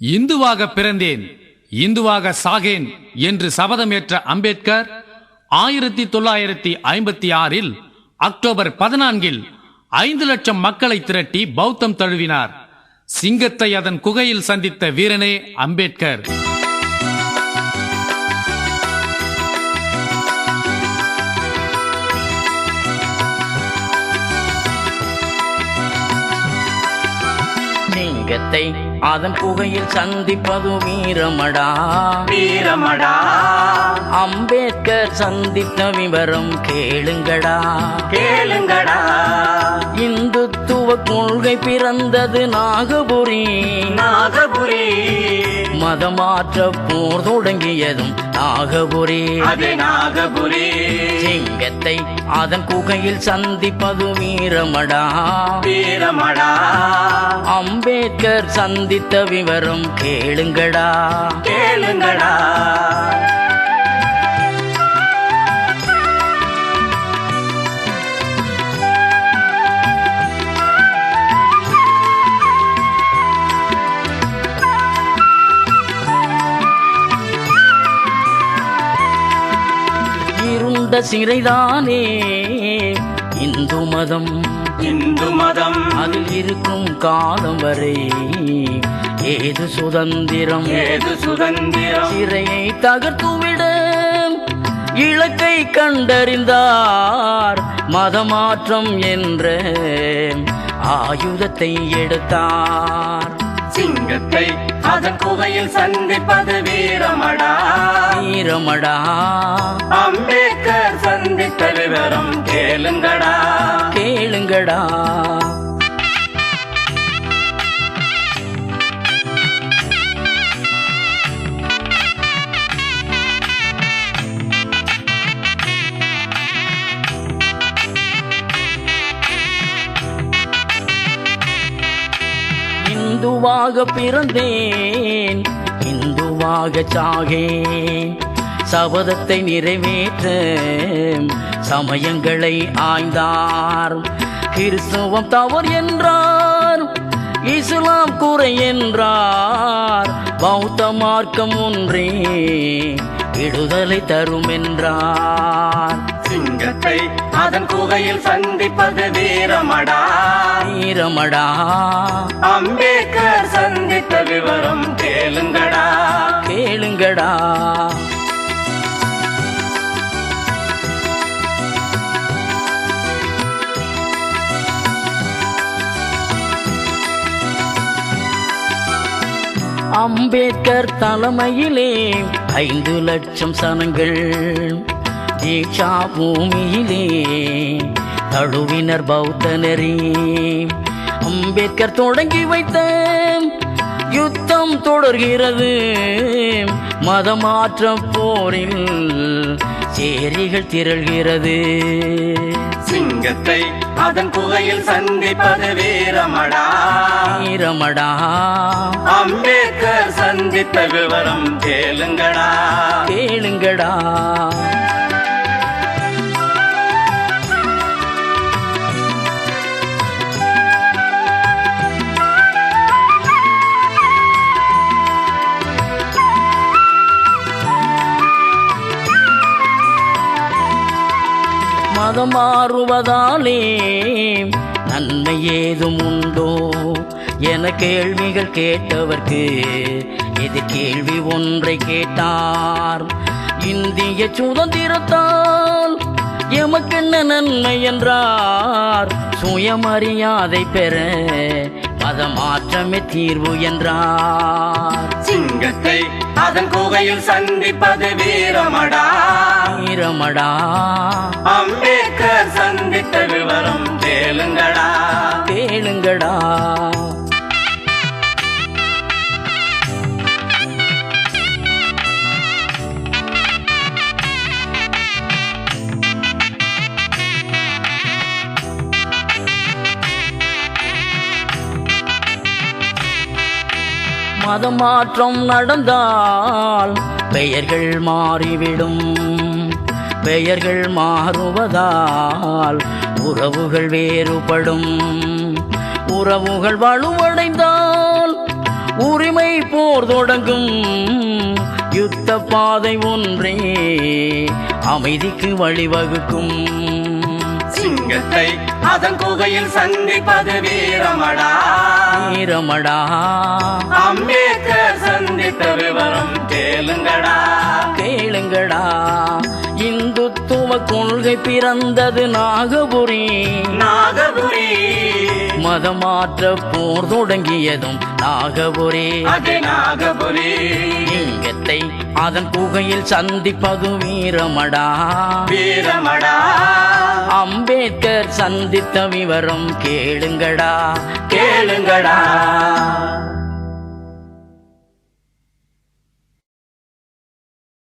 இந்துவாக பிறந்தேன் இந்துவாக சாகேன் என்று சபதம் ஏற்ற அம்பேத்கர் ஆயிரத்தி தொள்ளாயிரத்தி ஐம்பத்தி ஆறில் அக்டோபர் பதினான்கில் ஐந்து லட்சம் மக்களை திரட்டி பௌத்தம் தழுவினார். சிங்கத்தை அதன் குகையில் சந்தித்த வீரனே அம்பேத்கர். சிங்கத்தை அதன் குகையில் சந்திப்பது வீரமடா. வீரமடா. அம்பேத்கர் சந்தித்த விவரம் கேளுங்கடா. கேளுங்கடா. இந்துத்துவ கொள்கை பிறந்தது நாகபுரி. நாகபுரி. மதமாற்ற போர் தொடங்கியதும் நாகபுரி. நாகபுரி. சிங்கத்தை அதன் குகையில் சந்திப்பது வீரமடா. வீரமடா. அம்பேத்கர் சந்தித்த விவரம் கேளுங்கடா. கேளுங்கடா. சிறைதானே? இந்து மதம். இந்து மதம். அதில் இருக்கும் காலம் வரை ஏது சுதந்திரம்? ஏது சுதந்திரம்? சிறையை தகர்த்துவிட இலக்கை கண்டறிந்தார் மதமாற்றம் என்ற ஆயுதத்தை எடுத்தார். சிங்கத்தை அதன் குகையில் சந்திப்பது வீரமடா. வீரமடா. அம்பேத்கர் சந்தித்த விவரம் கேளுங்கடா. கேளுங்கடா. இந்துவாக பிறந்தேன் இந்துவாக சாகேன். சபதத்தை நிறைவேற்ற சமயங்களை ஆய்ந்தார். கிறிஸ்துவம் தவறு என்றார் இஸ்லாம் குறை என்றார். பௌத்த மார்க்கம் ஒன்றே விடுதலை தரும் என்றார். சிங்கத்தை அதன் குகையில் சந்திப்பது வீரமடா. வீரமடா அம்பேத்கர் சந்தித்த விவரம் கேளுங்கடா. கேளுங்கடா. அம்பேத்கர் தலைமையிலே ஐந்து லட்சம் சனங்கள் தீட்சா பூமியிலே. தழுவினர் பௌத்த நெறி அம்பேத்கர் தொடங்கி வைத்த யுத்தம் தொடர்கிறது. மதமாற்ற போரில் சேரிகள் திரள்கிறது. சிங்கத்தை அதன் குகையில் சந்திப்பது வீரமடா. வீரமடா. அம்பேத்கர் சந்தித்த விவரம் கேளுங்கடா. கேளுங்கடா. மதம் மாறுவதாலே நன்மை ஏதும் உண்டோ என கேள்விகள் கேட்டவர்க்கு இது கேள்வி ஒன்றை கேட்டார். இந்திய சுதந்திரத்தால் எமக்கென்ன நன்மை என்றார். சுயமரியாதை பெற மதமாற்றமே தீர்வு என்றார். சிங்கத்தை அதன் குகையில் சந்திப்பது வீரமடா. வீரமடா. அம்பேத்கர் சந்தித்த விவரம் கேளுங்கடா கேளுங்கடா மதமாற்றம் நடந்தால் பெயர்கள் மாறிவிடும். பெயர்கள் மாறுவதால் உறவுகள் வேறுபடும். உறவுகள் வலுவடைந்தால் உரிமை போர் தொடங்கும். யுத்த பாதை ஒன்றே அமைதிக்கு வழிவகுக்கும். சிங்கத்தை அதன் குகையில் சந்திப்பது வீரமடா. வீரமடா. அம்பேத்கர் சந்தித்த கொள்கை பிறந்தது நாகபுரி. நாகபுரி. மதமாற்ற போர் தொடங்கியதும் நாகபுரி. நாகபுரி. லிங்கத்தை அதன் குகையில் சந்திப்பது வீரமடா. வீரமடா. அம்பேத்கர் சந்தித்த விவரம் கேளுங்கடா. கேளுங்கடா.